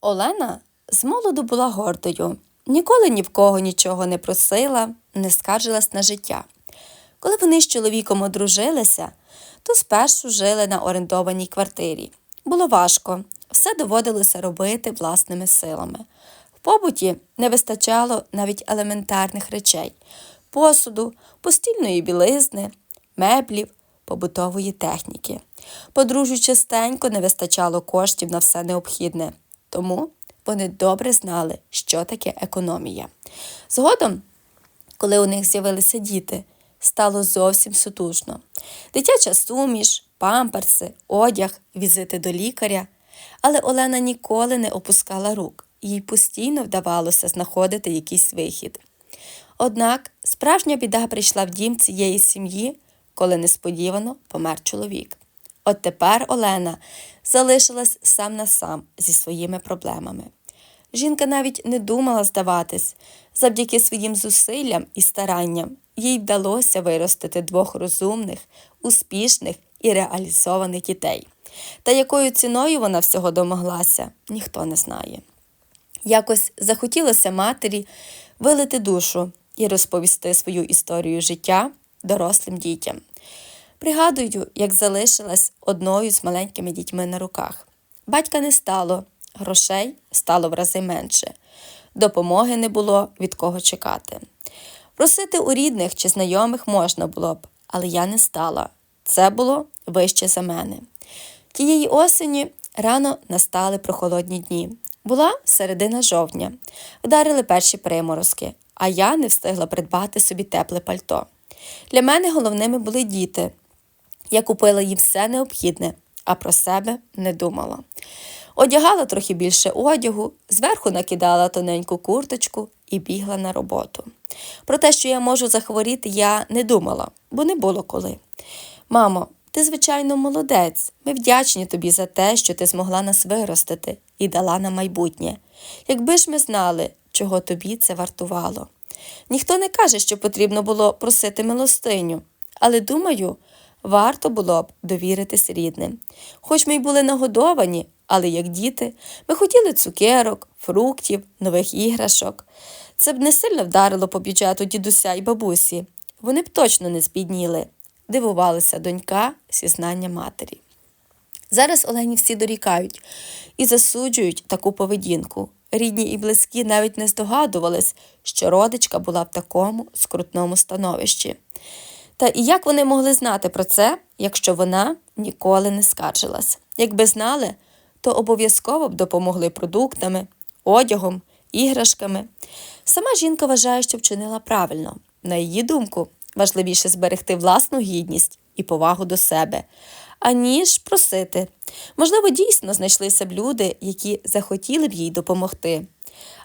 Олена з молоду була гордою, ніколи ні в кого нічого не просила, не скаржилась на життя. Коли вони з чоловіком одружилися, то спершу жили на орендованій квартирі. Було важко, все доводилося робити власними силами. В побуті не вистачало навіть елементарних речей посуду, постільної білизни, меблів, побутової техніки. Подружжю частенько не вистачало коштів на все необхідне, тому вони добре знали, що таке економія. Згодом, коли у них з'явилися діти, стало зовсім сутужно. Дитяча суміш, памперси, одяг, візити до лікаря. Але Олена ніколи не опускала рук, їй постійно вдавалося знаходити якийсь вихід. Однак справжня біда прийшла в дім цієї сім'ї, коли несподівано помер чоловік. От тепер Олена залишилась сам на сам зі своїми проблемами. Жінка навіть не думала здаватись. Завдяки своїм зусиллям і старанням їй вдалося виростити двох розумних, успішних і реалізованих дітей. Та якою ціною вона всього домоглася, ніхто не знає. Якось захотілося матері вилити душу і розповісти свою історію життя дорослим дітям. Пригадую, як залишилась одною з маленькими дітьми на руках. Батька не стало, грошей стало в рази менше. Допомоги не було від кого чекати. Просити у рідних чи знайомих можна було б, але я не стала. Це було вище за мене. Тієї осені рано настали прохолодні дні. Була середина жовтня. Вдарили перші приморозки, а я не встигла придбати собі тепле пальто. Для мене головними були діти. Я купила їм все необхідне, а про себе не думала. Одягала трохи більше одягу, зверху накидала тоненьку курточку і бігла на роботу. Про те, що я можу захворіти, я не думала, бо не було коли. Мамо, ти, звичайно, молодець. Ми вдячні тобі за те, що ти змогла нас виростити і дала на майбутнє. Якби ж ми знали, чого тобі це вартувало. Ніхто не каже, що потрібно було просити милостиню, але думаю, варто було б довіритись рідним. Хоч ми й були нагодовані, але як діти, ми хотіли цукерок, фруктів, нових іграшок. Це б не сильно вдарило по бюджету дідуся і бабусі. Вони б точно не збідніли. Дивувалася донька зізнання матері. Зараз Олені всі дорікають і засуджують таку поведінку. Рідні і близькі навіть не здогадувались, що родичка була в такому скрутному становищі. Та і як вони могли знати про це, якщо вона ніколи не скаржилась? Якби знали, то обов'язково б допомогли продуктами, одягом, іграшками. Сама жінка вважає, що вчинила правильно. На її думку, важливіше зберегти власну гідність і повагу до себе, аніж просити. Можливо, дійсно знайшлися б люди, які захотіли б їй допомогти,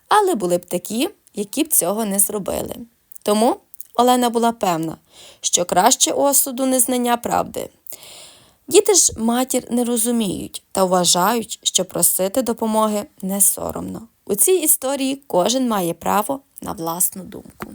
але були б такі, які б цього не зробили. Тому Олена була певна, що краще осуду незнання правди. Діти ж матір не розуміють та вважають, що просити допомоги не соромно. У цій історії кожен має право на власну думку.